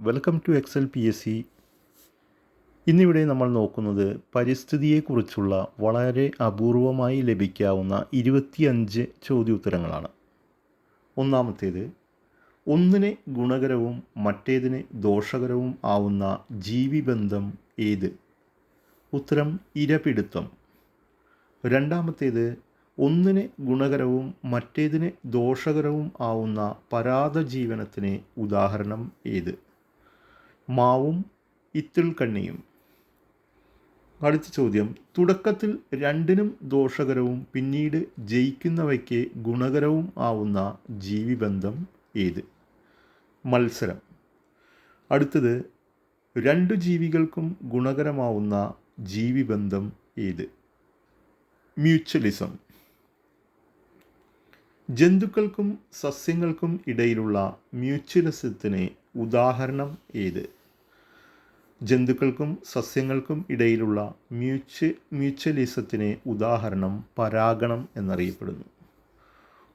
Welcome to Excel P S C ഇന്നിവിടെ നമ്മൾ നോക്കുന്നത് പരിസ്ഥിതിയെക്കുറിച്ചുള്ള വളരെ അപൂർവമായി ലഭിക്കാവുന്ന ഇരുപത്തിയഞ്ച് ചോദ്യോത്തരങ്ങളാണ്. ഒന്നാമത്തേത് ഒന്നിന് ഗുണകരവും മറ്റേതിന് ദോഷകരവും ആവുന്ന ജീവിബന്ധം ഏത്? ഉത്തരം ഇരപിടുത്തം. രണ്ടാമത്തേത് ഒന്നിന് ഗുണകരവും മറ്റേതിന് ദോഷകരവും ആവുന്ന പരാതജീവനത്തിന് ഉദാഹരണം ഏത്? മാവും ഇത്തിൾക്കണ്ണിയും അടുത്ത ചോദ്യം. തുടക്കത്തിൽ രണ്ടിനും ദോഷകരവും പിന്നീട് ജയിക്കുന്നവയ്ക്ക് ഗുണകരവും ആവുന്ന ജീവിബന്ധം ഏത്? മത്സരം. അടുത്തത് രണ്ടു ജീവികൾക്കും ഗുണകരമാവുന്ന ജീവിബന്ധം ഏത്? മ്യൂച്വലിസം. ജന്തുക്കൾക്കും സസ്യങ്ങൾക്കും ഇടയിലുള്ള മ്യൂച്വലിസത്തിന് ഉദാഹരണം ഏത്? ജന്തുക്കൾക്കും സസ്യങ്ങൾക്കും ഇടയിലുള്ള മ്യൂച്വ മ്യൂച്വലിസത്തിന് ഉദാഹരണം പരാഗണം എന്നറിയപ്പെടുന്നു.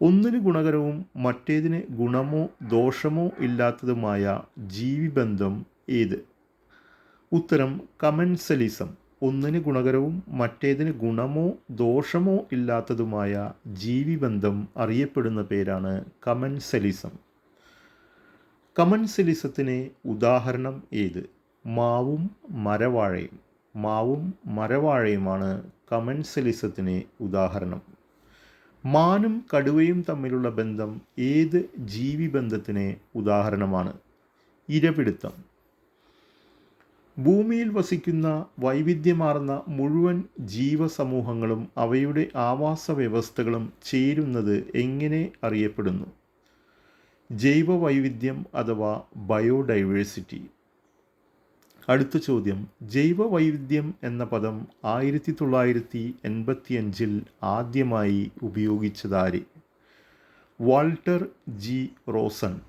ഒന്നിന് ഗുണകരവും മറ്റേതിന് ഗുണമോ ദോഷമോ ഇല്ലാത്തതുമായ ജീവിബന്ധം ഏത്? ഉത്തരം കമൻസലിസം. ഒന്നിന് ഗുണകരവും മറ്റേതിന് ഗുണമോ ദോഷമോ ഇല്ലാത്തതുമായ ജീവിബന്ധം അറിയപ്പെടുന്ന പേരാണ് കമൻസലിസം. കമൻസലിസത്തിന് ഉദാഹരണം ഏത്? മാവും മരവാഴയും. മാവും മരവാഴയുമാണ് കമൻസലിസത്തിന് ഉദാഹരണം. മാനും കടുവയും തമ്മിലുള്ള ബന്ധം ഏത് ജീവിബന്ധത്തിന് ഉദാഹരണമാണ്? ഇരപിടുത്തം. ഭൂമിയിൽ വസിക്കുന്ന വൈവിധ്യമാർന്ന മുഴുവൻ ജീവസമൂഹങ്ങളും അവയുടെ ആവാസ വ്യവസ്ഥകളും ചേരുന്നത് എങ്ങനെ അറിയപ്പെടുന്നു? ജൈവ വൈവിധ്യം അഥവാ ബയോഡൈവേഴ്സിറ്റി. അടുത്ത ചോദ്യം ജൈവ വൈവിധ്യം എന്ന പദം ആയിരത്തി തൊള്ളായിരത്തി എൺപത്തിയഞ്ചിൽ ആദ്യമായി ഉപയോഗിച്ചതാര്? Walter G. റോസൺ.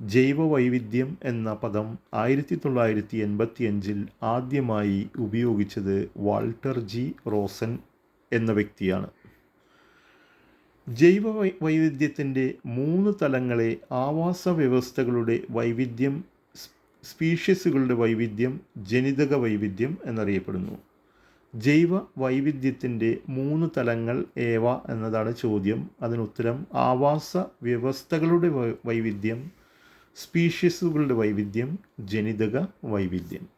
ജൈവ വൈവിധ്യം എന്ന പദം ആയിരത്തി തൊള്ളായിരത്തി എൺപത്തിയഞ്ചിൽ ആദ്യമായി ഉപയോഗിച്ചത് വാൾട്ടർ ജി. റോസൻ എന്ന വ്യക്തിയാണ്. ജൈവ വൈവിധ്യത്തിന്റെ മൂന്ന് തലങ്ങളെ ആവാസ വ്യവസ്ഥകളുടെ വൈവിധ്യം സ്പീഷ്യസുകളുടെ വൈവിധ്യം ജനിതക വൈവിധ്യം എന്നറിയപ്പെടുന്നു. ജൈവ വൈവിധ്യത്തിന്റെ മൂന്ന് തലങ്ങൾ ഏവ എന്നതാണ് ചോദ്യം. അതിനുത്തരം ആവാസ വ്യവസ്ഥകളുടെ വൈവിധ്യം സ്പീഷ്യസുകളുടെ വൈവിധ്യം ജനിതക വൈവിധ്യം.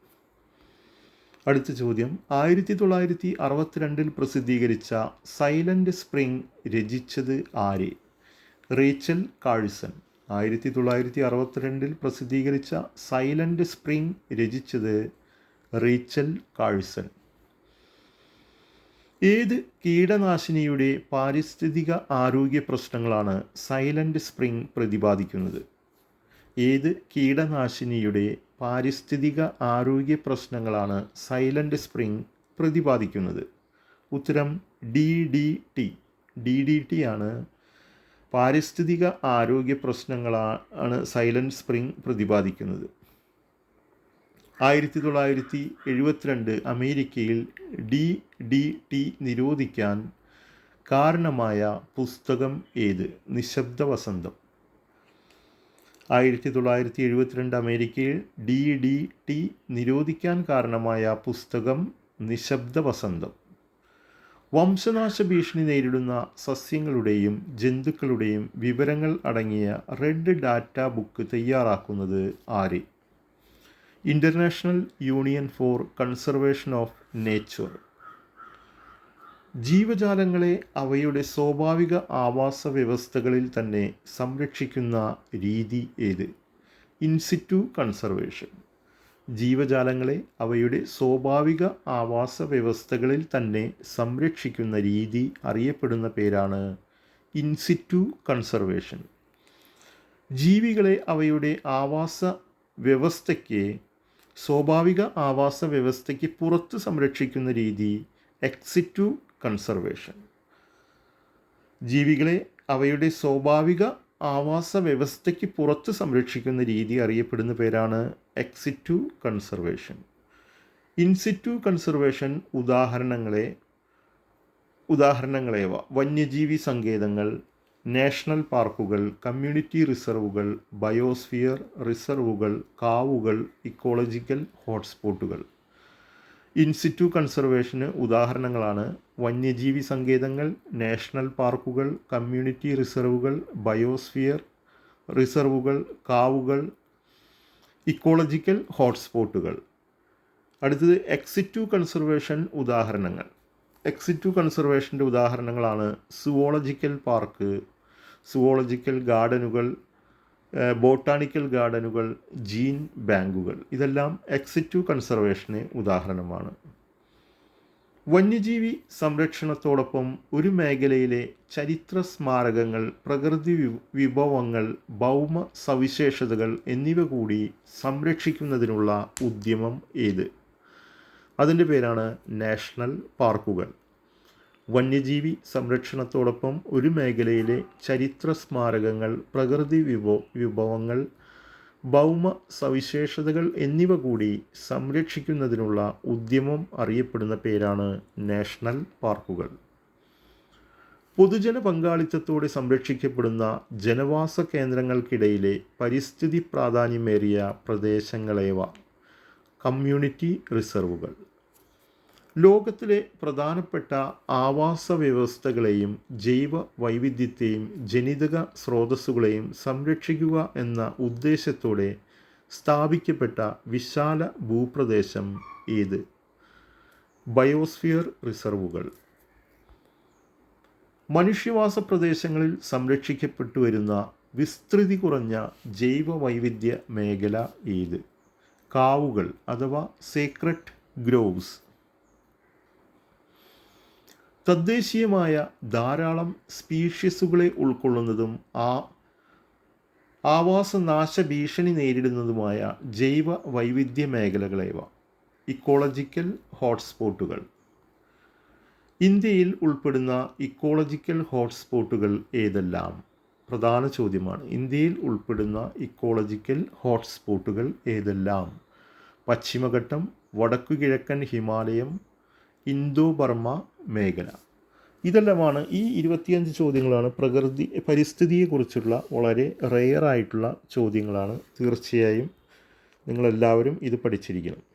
അടുത്ത ചോദ്യം. ആയിരത്തി തൊള്ളായിരത്തി അറുപത്തിരണ്ടിൽ പ്രസിദ്ധീകരിച്ച സൈലന്റ് സ്പ്രിംഗ് രചിച്ചത് ആര്? Rachel Carson. ആയിരത്തി തൊള്ളായിരത്തി അറുപത്തിരണ്ടിൽ പ്രസിദ്ധീകരിച്ച സൈലന്റ് സ്പ്രിംഗ് രചിച്ചത് റീച്ചൽ കാഴ്സൺ. ഏത് കീടനാശിനിയുടെ പാരിസ്ഥിതിക ആരോഗ്യ പ്രശ്നങ്ങളാണ് സൈലന്റ് സ്പ്രിംഗ് പ്രതിപാദിക്കുന്നത്? ഏത് കീടനാശിനിയുടെ പാരിസ്ഥിതിക ആരോഗ്യ പ്രശ്നങ്ങളാണ് സൈലന്റ് സ്പ്രിംഗ് പ്രതിപാദിക്കുന്നത്? ഉത്തരം D D T. D D T ആണ് പാരിസ്ഥിതിക ആരോഗ്യ പ്രശ്നങ്ങളാണ് സൈലന്റ് സ്പ്രിംഗ് പ്രതിപാദിക്കുന്നത്. ആയിരത്തി തൊള്ളായിരത്തി എഴുപത്തിരണ്ട് അമേരിക്കയിൽ ഡി ഡി ടി നിരോധിക്കാൻ കാരണമായ പുസ്തകം ഏത്? നിശബ്ദ വസന്തം ആയിരത്തി തൊള്ളായിരത്തി എഴുപത്തിരണ്ട് അമേരിക്കയിൽ ഡി ഡി ടി നിരോധിക്കാൻ കാരണമായ പുസ്തകം നിശബ്ദ വസന്തം വംശനാശ ഭീഷണി നേരിടുന്ന സസ്യങ്ങളുടെയും ജന്തുക്കളുടെയും വിവരങ്ങൾ അടങ്ങിയ റെഡ് ഡാറ്റ ബുക്ക് തയ്യാറാക്കുന്നത് ആര്? International Union for Conservation of Nature. ജീവജാലങ്ങളെ അവയുടെ സ്വാഭാവിക ആവാസ വ്യവസ്ഥകളിൽ തന്നെ സംരക്ഷിക്കുന്ന രീതി ഏത്? In situ conservation. ജീവജാലങ്ങളെ അവയുടെ സ്വാഭാവിക ആവാസ വ്യവസ്ഥകളിൽ തന്നെ സംരക്ഷിക്കുന്ന രീതി അറിയപ്പെടുന്ന പേരാണ് ഇൻസിറ്റു കൺസർവേഷൻ ജീവികളെ അവയുടെ ആവാസ വ്യവസ്ഥയ്ക്ക് സ്വാഭാവിക ആവാസ വ്യവസ്ഥയ്ക്ക് പുറത്ത് സംരക്ഷിക്കുന്ന രീതി എക്സിറ്റു കൺസർവേഷൻ ജീവികളെ അവയുടെ സ്വാഭാവിക ആവാസ വ്യവസ്ഥയ്ക്ക് പുറത്ത് സംരക്ഷിക്കുന്ന രീതി അറിയപ്പെടുന്ന പേരാണ് ex situ conservation. In situ conservation ഉദാഹരണങ്ങളെ ഉദാഹരണങ്ങളേവ. വന്യജീവി സങ്കേതങ്ങൾ നാഷണൽ പാർക്കുകൾ കമ്മ്യൂണിറ്റി റിസർവുകൾ ബയോസ്ഫിയർ റിസർവുകൾ കാവുകൾ ഇക്കോളജിക്കൽ ഹോട്ട്സ്പോട്ടുകൾ. ഇൻസിറ്റു കൺസർവേഷന് ഉദാഹരണങ്ങളാണ് വന്യജീവി സങ്കേതങ്ങൾ നാഷണൽ പാർക്കുകൾ കമ്മ്യൂണിറ്റി റിസർവുകൾ ബയോസ്ഫിയർ റിസർവുകൾ കാവുകൾ ഇക്കോളജിക്കൽ ഹോട്ട്സ്പോട്ടുകൾ. അടുത്തത് എക്സിറ്റു കൺസർവേഷൻ ഉദാഹരണങ്ങൾ. എക്സിറ്റു കൺസർവേഷന്റെ ഉദാഹരണങ്ങളാണ് സുവോളജിക്കൽ പാർക്ക് സുവോളജിക്കൽ ഗാർഡനുകൾ ബോട്ടാണിക്കൽ ഗാർഡനുകൾ ജീൻ ബാങ്കുകൾ ഇതെല്ലാം എക്സിറ്റു കൺസർവേഷന് ഉദാഹരണമാണ്. വന്യജീവി സംരക്ഷണത്തോടൊപ്പം ഒരു മേഖലയിലെ ചരിത്ര സ്മാരകങ്ങൾ പ്രകൃതി വിഭവങ്ങൾ ഭൗമ സവിശേഷതകൾ എന്നിവ കൂടി സംരക്ഷിക്കുന്നതിനുള്ള ഉദ്യമം ഏത്? അതിന്റെ പേരാണ് നാഷണൽ പാർക്കുകൾ. വന്യജീവി സംരക്ഷണത്തോടൊപ്പം ഒരു മേഖലയിലെ ചരിത്ര സ്മാരകങ്ങൾ പ്രകൃതി വിഭവ വിഭവങ്ങൾ ഭൗമ സവിശേഷതകൾ എന്നിവ കൂടി സംരക്ഷിക്കുന്നതിനുള്ള ഉദ്യമം അറിയപ്പെടുന്ന പേരാണ് നാഷണൽ പാർക്കുകൾ. പൊതുജന പങ്കാളിത്തത്തോടെ സംരക്ഷിക്കപ്പെടുന്ന ജനവാസ കേന്ദ്രങ്ങൾക്കിടയിലെ പരിസ്ഥിതി പ്രാധാന്യമേറിയ പ്രദേശങ്ങളേവ. കമ്മ്യൂണിറ്റി റിസർവുകൾ. ലോകത്തിലെ പ്രധാനപ്പെട്ട ആവാസ വ്യവസ്ഥകളെയും ജൈവ വൈവിധ്യത്തെയും ജനിതക സ്രോതസ്സുകളെയും സംരക്ഷിക്കുക എന്ന ഉദ്ദേശത്തോടെ സ്ഥാപിക്കപ്പെട്ട വിശാല ഭൂപ്രദേശം ഏത്? ബയോസ്ഫിയർ റിസർവുകൾ. മനുഷ്യവാസ പ്രദേശങ്ങളിൽ സംരക്ഷിക്കപ്പെട്ടു വരുന്ന വിസ്തൃതി കുറഞ്ഞ ജൈവ വൈവിധ്യ മേഖല ഏത്? കാവുകൾ അഥവാ സേക്രട്ട് ഗ്രോവ്സ്. തദ്ദേശീയമായ ധാരാളം സ്പീഷ്യസുകളെ ഉൾക്കൊള്ളുന്നതും ആ ആവാസനാശ ഭീഷണി നേരിടുന്നതുമായ ജൈവ വൈവിധ്യ മേഖലകളേവ. ഇക്കോളജിക്കൽ ഹോട്ട്സ്പോട്ടുകൾ. ഇന്ത്യയിൽ ഉൾപ്പെടുന്ന ഇക്കോളജിക്കൽ ഹോട്ട്സ്പോട്ടുകൾ ഏതെല്ലാം? പ്രധാന ചോദ്യമാണ്. ഇന്ത്യയിൽ ഉൾപ്പെടുന്ന ഇക്കോളജിക്കൽ ഹോട്ട്സ്പോട്ടുകൾ ഏതെല്ലാം? പശ്ചിമഘട്ടം വടക്കു കിഴക്കൻ ഹിമാലയം ഇന്തോ ബർമ മേഖല. ഇതെല്ലാമാണ് ഈ ഇരുപത്തിയഞ്ച് ചോദ്യങ്ങളാണ് പ്രകൃതി പരിസ്ഥിതിയെക്കുറിച്ചുള്ള വളരെ റെയറായിട്ടുള്ള ചോദ്യങ്ങളാണ്. തീർച്ചയായും നിങ്ങളെല്ലാവരും ഇത് പഠിച്ചിരിക്കണം.